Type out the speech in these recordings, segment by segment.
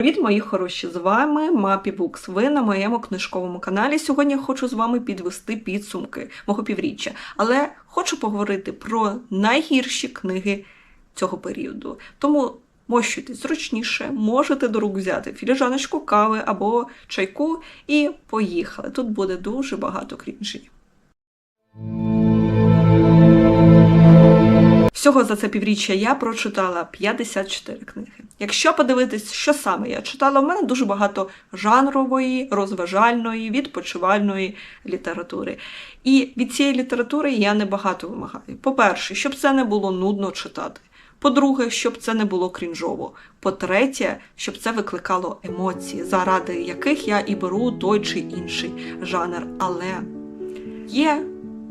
Привіт, мої хороші! З вами Мапі Букс. Ви на моєму книжковому каналі. Сьогодні я хочу з вами підвести підсумки мого півріччя, але хочу поговорити про найгірші книги цього періоду. Тому мощуйтесь зручніше, можете до рук взяти філіжаночку кави або чайку і поїхали. Тут буде дуже багато крінжі. Всього за це півріччя я прочитала 54 книги. Якщо подивитись, що саме я читала, в мене дуже багато жанрової, розважальної, відпочивальної літератури. І від цієї літератури я небагато вимагаю. По-перше, щоб це не було нудно читати. По-друге, щоб це не було крінжово. По-третє, щоб це викликало емоції, заради яких я і беру той чи інший жанр. Але є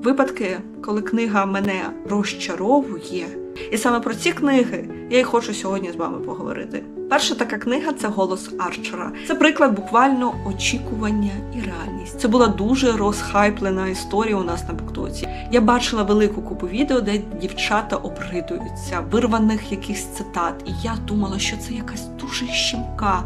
випадки, коли книга мене розчаровує. І саме про ці книги я й хочу сьогодні з вами поговорити. Перша така книга це Голос Арчера. Це приклад буквально очікування і реальність. Це була дуже розхайплена історія у нас на Буктоці. Я бачила велику купу відео, де дівчата обридуються, вирваних якихось цитат. І я думала, що це якась дуже щемка.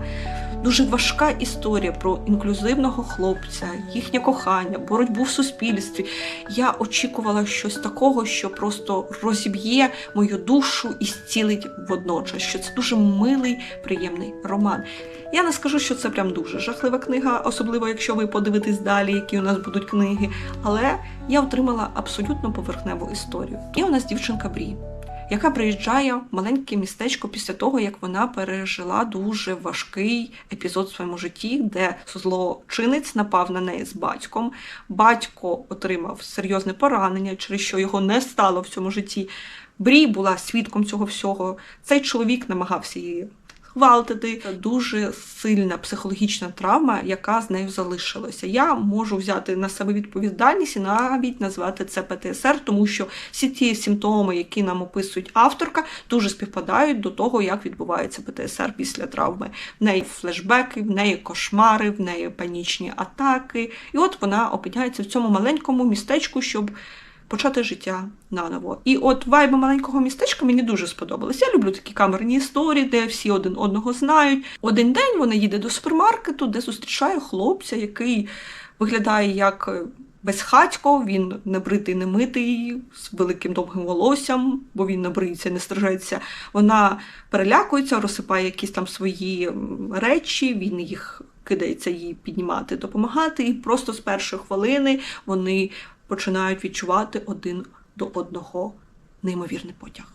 Дуже важка історія про інклюзивного хлопця, їхнє кохання, боротьбу в суспільстві. Я очікувала щось такого, що просто розіб'є мою душу і зцілить водночас. Що це дуже милий, приємний роман. Я не скажу, що це прям дуже жахлива книга, особливо якщо ви подивитесь далі, які у нас будуть книги. Але я отримала абсолютно поверхневу історію. І у нас дівчинка Брі яка приїжджає в маленьке містечко після того, як вона пережила дуже важкий епізод в своєму житті, де злочинець напав на неї з батьком. Батько отримав серйозне поранення, через що його не стало в цьому житті. Брі була свідком цього всього. Цей чоловік намагався її гвалтити. Дуже сильна психологічна травма, яка з нею залишилася. Я можу взяти на себе відповідальність і навіть назвати це ПТСР, тому що всі ті симптоми, які нам описують авторка, дуже співпадають до того, як відбувається ПТСР після травми. В неї флешбеки, в неї кошмари, в неї панічні атаки. І от вона опиняється в цьому маленькому містечку, щоб почати життя наново. І от вайби маленького містечка мені дуже сподобались. Я люблю такі камерні історії, де всі один одного знають. Один день вона їде до супермаркету, де зустрічає хлопця, який виглядає як. Безхатько, він не бритий, не митий, з великим довгим волоссям, бо він не бриється, не стрижеться. Вона перелякується, розсипає якісь там свої речі, він їх кидається їй піднімати, допомагати. І просто з першої хвилини вони починають відчувати один до одного неймовірний потяг.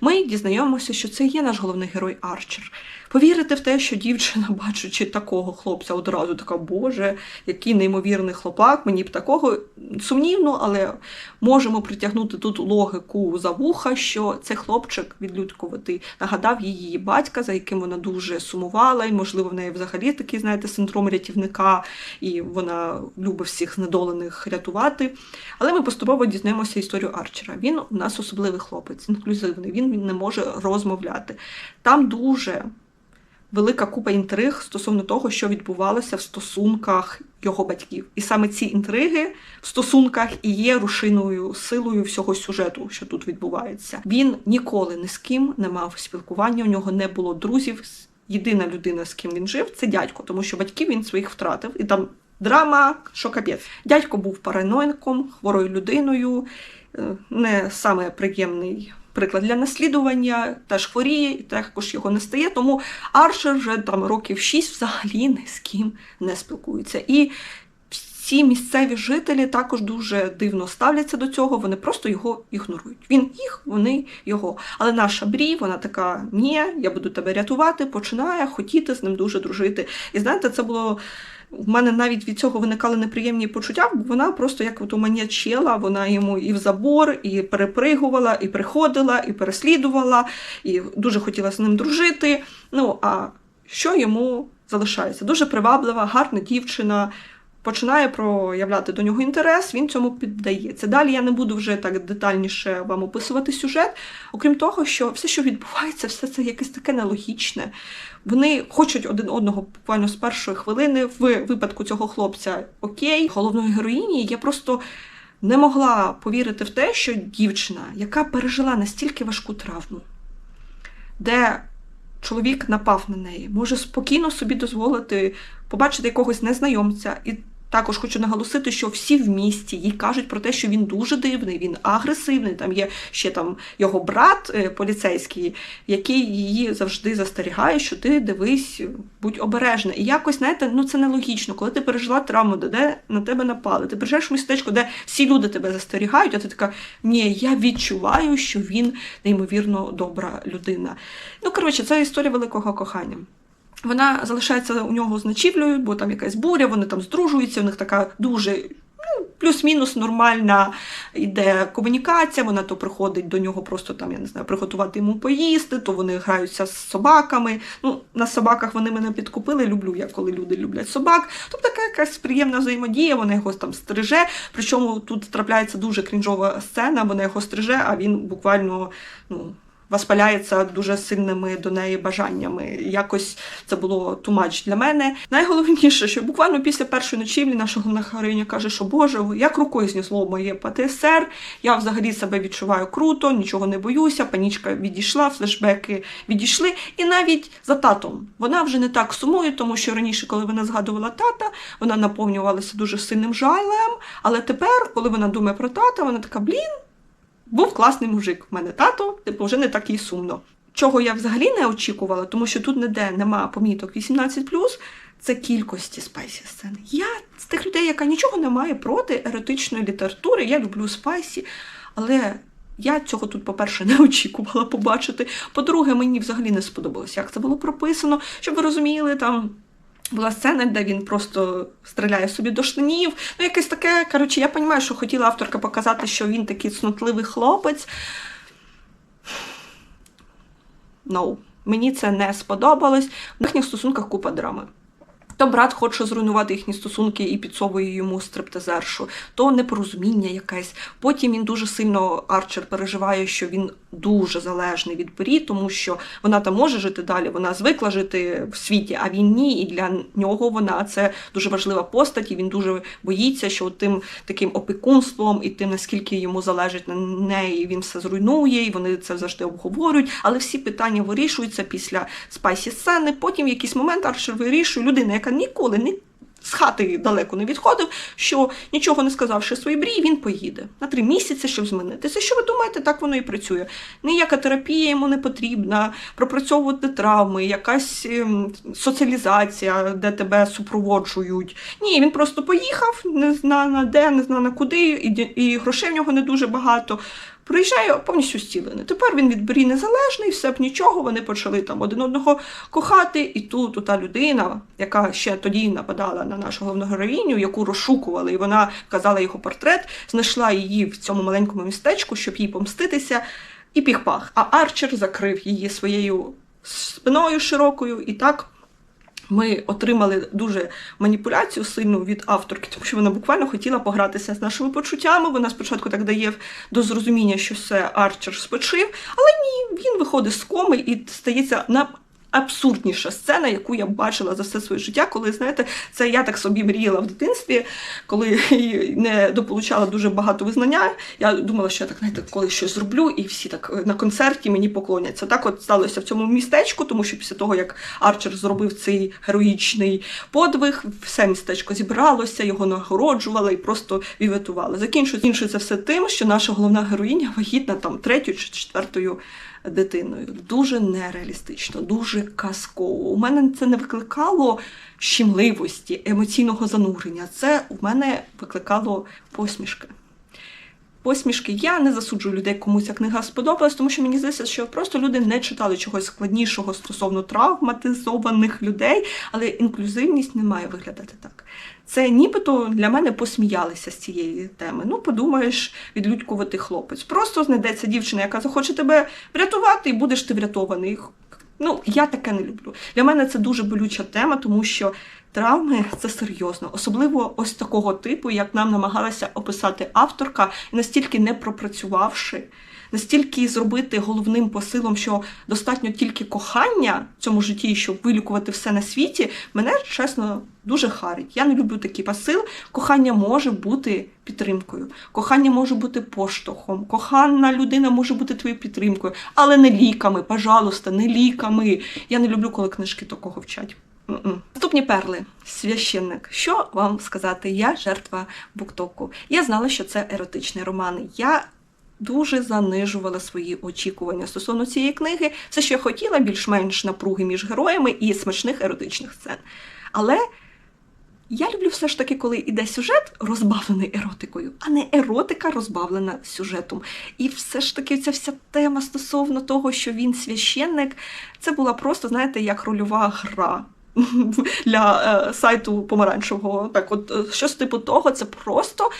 Ми дізнаємося, що це є наш головний герой Арчер. Повірити в те, що дівчина, бачучи такого хлопця, одразу така, Боже, який неймовірний хлопак, мені б такого сумнівно, але можемо притягнути тут логіку за вуха, що цей хлопчик відлюдкуватий нагадав її батька, за яким вона дуже сумувала, і, можливо, в неї взагалі такий, знаєте, синдром рятівника, і вона любить всіх знедолених рятувати. Але ми поступово дізнаємося історію Арчера. Він у нас особливий хлопець, інклюзивний, він не може розмовляти. Там дуже велика купа інтриг стосовно того, що відбувалося в стосунках його батьків. І саме ці інтриги в стосунках і є рушиною силою всього сюжету, що тут відбувається. Він ніколи ні з ким не мав спілкування, у нього не було друзів. Єдина людина, з ким він жив, це дядько, тому що батьків він своїх втратив. І там драма, що капець. Дядько був параноїком, хворою людиною, е, не саме приємний приклад для наслідування, теж хворіє, і також його не стає. Тому Арчер вже там років 6 взагалі ні з ким не спілкується. І ці місцеві жителі також дуже дивно ставляться до цього, вони просто його ігнорують. Він їх, вони його. Але наша Брі, вона така: ні, я буду тебе рятувати, починає хотіти з ним дуже дружити. І знаєте, це було. В мене навіть від цього виникали неприємні почуття, бо вона просто як от манячела, вона йому і в забор, і перепригувала, і приходила, і переслідувала, і дуже хотіла з ним дружити. Ну а що йому залишається? Дуже приваблива, гарна дівчина. Починає проявляти до нього інтерес, він цьому піддається. Далі я не буду вже так детальніше вам описувати сюжет, окрім того, що все, що відбувається, все це якесь таке нелогічне. Вони хочуть один одного буквально з першої хвилини. В випадку цього хлопця окей, головної героїні я просто не могла повірити в те, що дівчина, яка пережила настільки важку травму, де чоловік напав на неї, може спокійно собі дозволити побачити якогось незнайомця. І також хочу наголосити, що всі в місті їй кажуть про те, що він дуже дивний, він агресивний. Там є ще там його брат е, поліцейський, який її завжди застерігає, що ти дивись, будь обережна. І якось знаєте, ну це нелогічно, коли ти пережила травму, де- на тебе напали. Ти приїжджаєш в містечко, де всі люди тебе застерігають, а ти така, ні, я відчуваю, що він неймовірно добра людина. Ну коротше, це історія великого кохання. Вона залишається у нього з ночівлею, бо там якась буря, вони там здружуються, у них така дуже. ну, Плюс-мінус нормальна йде комунікація. Вона то приходить до нього просто там, я не знаю, приготувати йому поїсти, то вони граються з собаками. Ну, на собаках вони мене підкупили. Люблю я, коли люди люблять собак. Тобто така якась приємна взаємодія, вона його там стриже. Причому тут трапляється дуже крінжова сцена, вона його стриже, а він буквально ну, воспаляється дуже сильними до неї бажаннями. Якось це було тумач для мене. Найголовніше, що буквально після першої ночівлі наша головна героїня каже, що Боже, як рукою знесло моє ПТСР. Я взагалі себе відчуваю круто, нічого не боюся, панічка відійшла, флешбеки відійшли. І навіть за татом вона вже не так сумує, тому що раніше, коли вона згадувала тата, вона наповнювалася дуже сильним жалем. Але тепер, коли вона думає про тата, вона така, блін, був класний мужик. В мене тато, типу, вже не так і сумно. Чого я взагалі не очікувала, тому що тут ніде нема поміток 18+, це кількості спайсі сцени. Я з тих людей, яка нічого не має проти еротичної літератури, я люблю спайсі, але я цього тут, по-перше, не очікувала побачити. По-друге, мені взагалі не сподобалось, як це було прописано, щоб ви розуміли, там була сцена, де він просто стріляє собі до штанів. Ну, якесь таке, коротше, я розумію, що хотіла авторка показати, що він такий цнотливий хлопець. No. Мені це не сподобалось. В їхніх стосунках купа драми. То брат хоче зруйнувати їхні стосунки і підсовує йому стриптизершу, то непорозуміння якесь. Потім він дуже сильно Арчер переживає, що він дуже залежний від Брі, тому що вона там може жити далі, вона звикла жити в світі, а він ні. І для нього вона це дуже важлива постать, і він дуже боїться, що тим таким опікунством і тим, наскільки йому залежить на неї, він все зруйнує, і вони це завжди обговорюють. Але всі питання вирішуються після спайсі сцени. Потім в якийсь момент Арчер вирішує людина, яка ніколи не. З хати далеко не відходив, що нічого не сказавши своїй брі, він поїде на три місяці, щоб змінитися. Що ви думаєте, так воно і працює? Ніяка терапія йому не потрібна, пропрацьовувати травми, якась ем, соціалізація, де тебе супроводжують. Ні, він просто поїхав, не знаю де, не знаю куди, і грошей в нього не дуже багато. Приїжджає повністю зцілений. Тепер він від Брі незалежний, все б нічого. Вони почали там один одного кохати. І тут та людина, яка ще тоді нападала на нашу головну героїню, яку розшукували, і вона вказала його портрет, знайшла її в цьому маленькому містечку, щоб їй помститися, і піх-пах. А Арчер закрив її своєю спиною широкою, і так ми отримали дуже маніпуляцію сильну від авторки, тому що вона буквально хотіла погратися з нашими почуттями. Вона спочатку так дає до зрозуміння, що все Арчер спочив, але ні, він виходить з коми і стається на. Абсурдніша сцена, яку я бачила за все своє життя, коли знаєте, це я так собі мріяла в дитинстві, коли не дополучала дуже багато визнання. Я думала, що я так знаєте, коли щось зроблю, і всі так е, на концерті мені поклоняться. Так от сталося в цьому містечку, тому що після того, як Арчер зробив цей героїчний подвиг, все містечко зібралося, його нагороджували і просто віветували. Закінчується все тим, що наша головна героїня вагітна там третьою чи четвертою дитиною. Дуже нереалістично, дуже казково. У мене це не викликало щемливості, емоційного занурення. Це у мене викликало посмішки. Посмішки я не засуджую людей, кому ця книга сподобалась, тому що мені здається, що просто люди не читали чогось складнішого стосовно травматизованих людей, але інклюзивність не має виглядати так. Це нібито для мене посміялися з цієї теми. Ну, подумаєш, відлюдькувати хлопець. Просто знайдеться дівчина, яка захоче тебе врятувати, і будеш ти врятований. Ну, я таке не люблю. Для мене це дуже болюча тема, тому що травми це серйозно, особливо ось такого типу, як нам намагалася описати авторка, настільки не пропрацювавши, настільки зробити головним посилом, що достатньо тільки кохання в цьому житті, щоб вилікувати все на світі, мене чесно дуже харить. Я не люблю такий посил. Кохання може бути підтримкою, кохання може бути поштовхом, кохана людина може бути твоєю підтримкою, але не ліками, пожалуйста, не ліками. Я не люблю, коли книжки такого вчать. Наступні перли. Священник. Що вам сказати? Я жертва буктоку. Я знала, що це еротичний роман. Я дуже занижувала свої очікування стосовно цієї книги. Все, що я хотіла, більш-менш напруги між героями і смачних еротичних сцен. Але я люблю все ж таки, коли іде сюжет розбавлений еротикою, а не еротика розбавлена сюжетом. І все ж таки ця вся тема стосовно того, що він священник, це була просто, знаєте, як рольова гра. Для е, сайту помаранчевого. Так, от е, щось типу того, це просто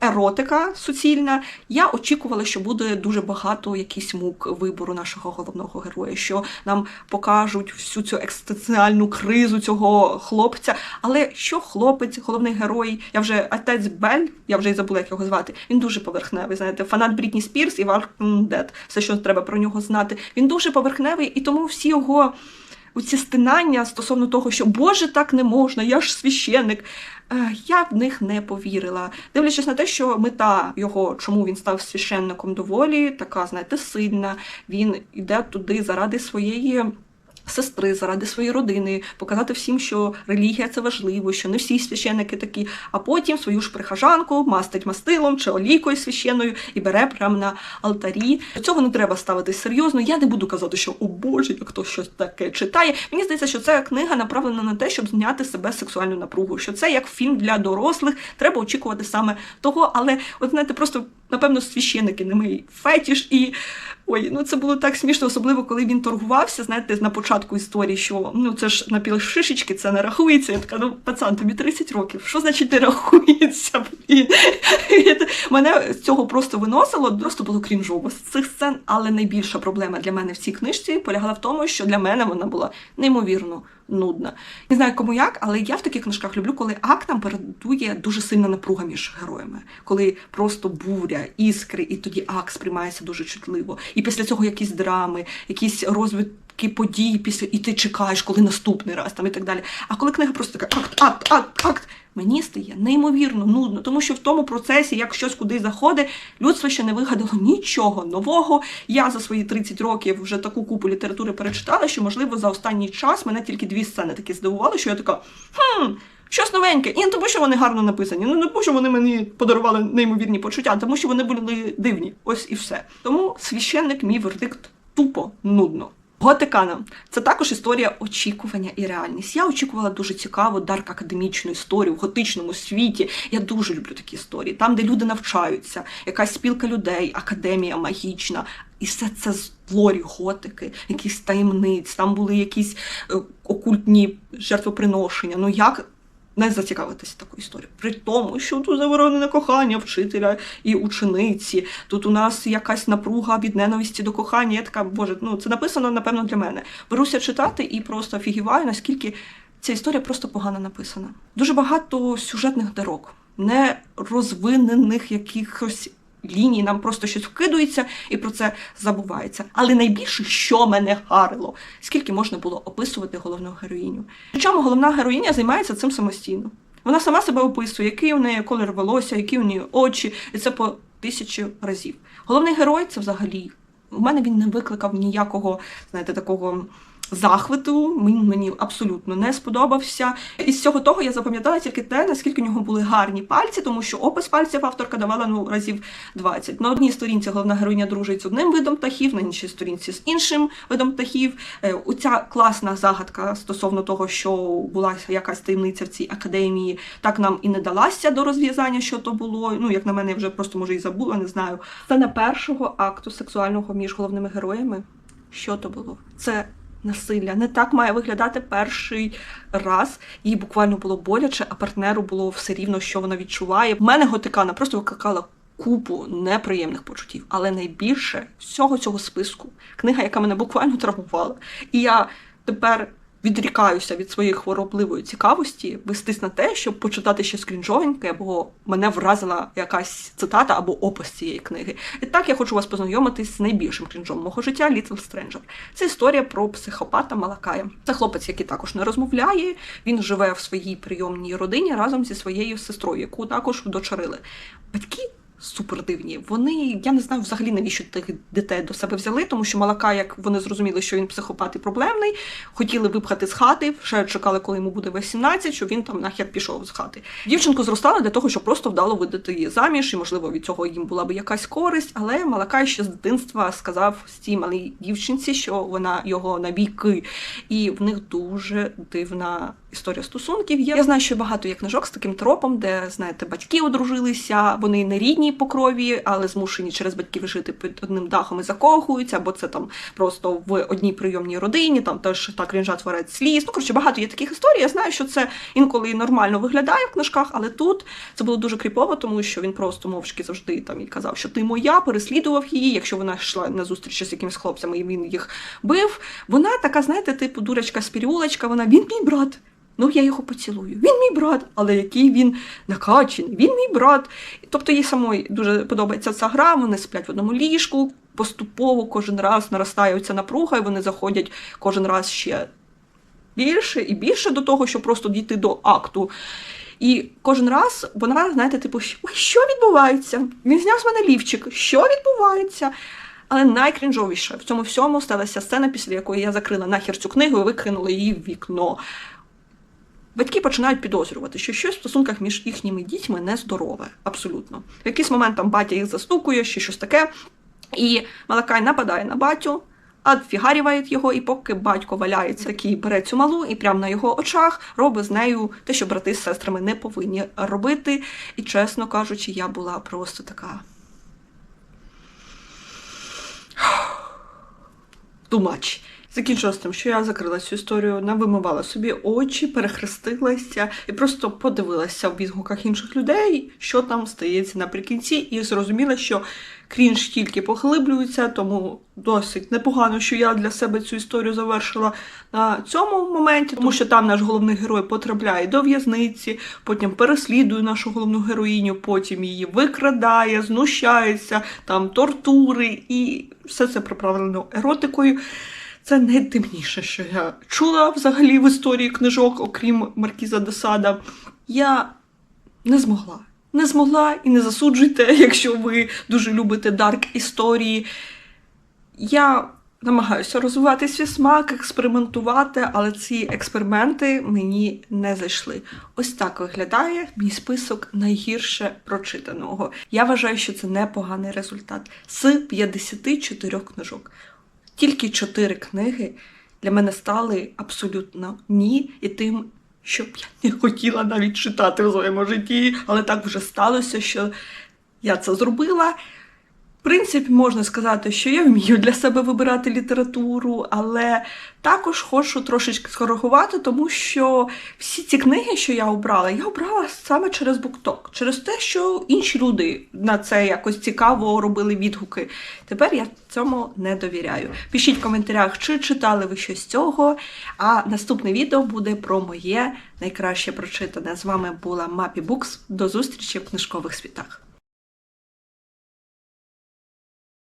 еротика суцільна. Я очікувала, що буде дуже багато якийсь мук вибору нашого головного героя, що нам покажуть всю цю екзистенціальну кризу цього хлопця. Але що хлопець, головний герой, я вже отець Бель, я вже й забула, як його звати. Він дуже поверхневий. Знаєте, фанат Брітні Спірс і Dead. Все, що треба про нього знати. Він дуже поверхневий, і тому всі його. Оці стинання стосовно того, що Боже, так не можна, я ж священник. Е, Я в них не повірила. Дивлячись на те, що мета його, чому він став священником, доволі така, знаєте, сильна. Він йде туди заради своєї. Сестри заради своєї родини, показати всім, що релігія це важливо, що не всі священники такі, а потім свою ж прихожанку мастить мастилом чи олійкою священною і бере прямо на алтарі. До цього не треба ставитись серйозно. Я не буду казати, що о Боже, як хто щось таке читає. Мені здається, що ця книга направлена на те, щоб зняти себе сексуальну напругу. Що це як фільм для дорослих, треба очікувати саме того. Але, от знаєте, просто напевно священики не мій фетіш і. Ой, ну це було так смішно, особливо коли він торгувався, знаєте, на початку історії, що ну це ж напівшишечки, це не рахується. Я така, ну пацан, тобі 30 років. Що значить не рахується? Блін? Мене з цього просто виносило, просто було крінжово з цих сцен. Але найбільша проблема для мене в цій книжці полягала в тому, що для мене вона була неймовірно нудна. Не знаю кому як, але я в таких книжках люблю, коли актам передує дуже сильна напруга між героями, коли просто буря, іскри, і тоді акт сприймається дуже чутливо. І після цього якісь драми, якісь розвитки подій, після і ти чекаєш, коли наступний раз там і так далі. А коли книга просто така акт, акт, акт, акт. Мені стає неймовірно нудно, тому що в тому процесі, як щось кудись заходить, людство ще не вигадало нічого нового. Я за свої 30 років вже таку купу літератури перечитала, що, можливо, за останній час мене тільки дві сцени такі здивували, що я така хм. Щось новеньке, і не тому, що вони гарно написані, ну не тому, що вони мені подарували неймовірні почуття, тому що вони були дивні. Ось і все. Тому священник мій вердикт тупо нудно. Готикана це також історія очікування і реальність. Я очікувала дуже цікаву дарк академічну історію в готичному світі. Я дуже люблю такі історії, там, де люди навчаються, якась спілка людей, академія магічна. І все це з лорі готики, якісь таємниць, там були якісь е, окультні жертвоприношення. Ну як не зацікавитися такою історією. При тому, що тут заборонене кохання вчителя і учениці. Тут у нас якась напруга від ненависті до кохання. Я така, боже, ну це написано, напевно, для мене. Беруся читати і просто офігіваю, наскільки ця історія просто погано написана. Дуже багато сюжетних дорог, не розвинених якихось. Ліній нам просто щось вкидується і про це забувається. Але найбільше, що мене гарило, скільки можна було описувати головну героїню. Причому головна героїня займається цим самостійно. Вона сама себе описує, який у неї колір волосся, які у неї очі, і це по тисячу разів. Головний герой це взагалі. У мене він не викликав ніякого, знаєте, такого захвату. Він мені абсолютно не сподобався. Із всього того я запам'ятала тільки те, наскільки у нього були гарні пальці, тому що опис пальців авторка давала ну разів 20. На одній сторінці головна героїня дружить з одним видом птахів, на іншій сторінці з іншим видом птахів. Е, Оця класна загадка стосовно того, що була якась таємниця в цій академії, так нам і не далася до розв'язання, що то було. Ну, як на мене, я вже просто може і забула, не знаю. Це не першого акту сексуального між головними героями. Що то було? Це насилля. Не так має виглядати перший раз. Їй буквально було боляче, а партнеру було все рівно, що вона відчуває. В мене готикана просто викликала купу неприємних почуттів, але найбільше всього цього списку книга, яка мене буквально травмувала. І я тепер відрікаюся від своєї хворобливої цікавості вестись на те, щоб почитати щось крінжовеньке, бо мене вразила якась цитата або опис цієї книги. І так я хочу вас познайомитись з найбільшим крінжом мого життя Little Stranger. Це історія про психопата Малакая. Це хлопець, який також не розмовляє. Він живе в своїй прийомній родині разом зі своєю сестрою, яку також вдочарили. Батьки супер дивні. Вони, я не знаю взагалі навіщо тих дітей до себе взяли, тому що Малака, як вони зрозуміли, що він психопат і проблемний, хотіли випхати з хати, ще чекали, коли йому буде 18, щоб він там нахер пішов з хати. Дівчинку зростали для того, щоб просто вдало видати її заміж, і можливо від цього їм була б якась користь. Але Малакай ще з дитинства сказав цій малій дівчинці, що вона його навіки, і в них дуже дивна. Історія стосунків є. Я знаю, що багато є книжок з таким тропом, де знаєте, батьки одружилися, вони не рідні по крові, але змушені через батьків жити під одним дахом і закохуються, або це там просто в одній прийомній родині, там теж так крінжа творець сліз. Ну коротше, багато є таких історій. Я знаю, що це інколи нормально виглядає в книжках, але тут це було дуже кріпово, тому що він просто мовчки завжди там і казав, що ти моя, переслідував її. Якщо вона йшла на зустріч з якимись хлопцями, і він їх бив. Вона така, знаєте, типу дурочка спірюлечка, вона він мій брат. Ну, я його поцілую. Він мій брат, але який він накачаний, він мій брат. Тобто їй самої дуже подобається ця гра, вони сплять в одному ліжку, поступово кожен раз наростає ця напруга, і вони заходять кожен раз ще більше і більше до того, щоб просто дійти до акту. І кожен раз вона, знаєте, типу, що відбувається? Він зняв з мене лівчик, що відбувається? Але найкрінжовіше в цьому всьому сталася сцена, після якої я закрила нахер цю книгу і викинула її в вікно. Батьки починають підозрювати, що щось в стосунках між їхніми дітьми нездорове, абсолютно. В якийсь момент там батя їх застукує, чи щось таке, і Малакай нападає на батю, адфігарює його, і поки батько валяється, такий бере цю малу і прямо на його очах робить з нею те, що брати з сестрами не повинні робити. І, чесно кажучи, я була просто така. Too much. Закінчилось тим, що я закрила цю історію, навимивала собі очі, перехрестилася і просто подивилася в відгуках інших людей, що там стається наприкінці, і зрозуміла, що крінж тільки поглиблюється, тому досить непогано, що я для себе цю історію завершила на цьому моменті, тому що там наш головний герой потрапляє до в'язниці, потім переслідує нашу головну героїню, потім її викрадає, знущається, там тортури, і все це приправлено еротикою. Це найтемніше, що я чула взагалі в історії книжок, окрім Маркіза де Сада. Я не змогла. Не змогла і не засуджуйте, якщо ви дуже любите дарк історії. Я намагаюся розвивати свій смак, експериментувати, але ці експерименти мені не зайшли. Ось так виглядає мій список найгірше прочитаного. Я вважаю, що це непоганий результат з 54 книжок тільки чотири книги для мене стали абсолютно ні і тим, що б я не хотіла навіть читати в своєму житті, але так вже сталося, що я це зробила. В принципі, можна сказати, що я вмію для себе вибирати літературу, але також хочу трошечки скоригувати, тому що всі ці книги, що я обрала, я обрала саме через букток, через те, що інші люди на це якось цікаво робили відгуки. Тепер я цьому не довіряю. Пишіть в коментарях, чи читали ви щось цього. А наступне відео буде про моє найкраще прочитане. З вами була Мапі Букс. До зустрічі в книжкових світах.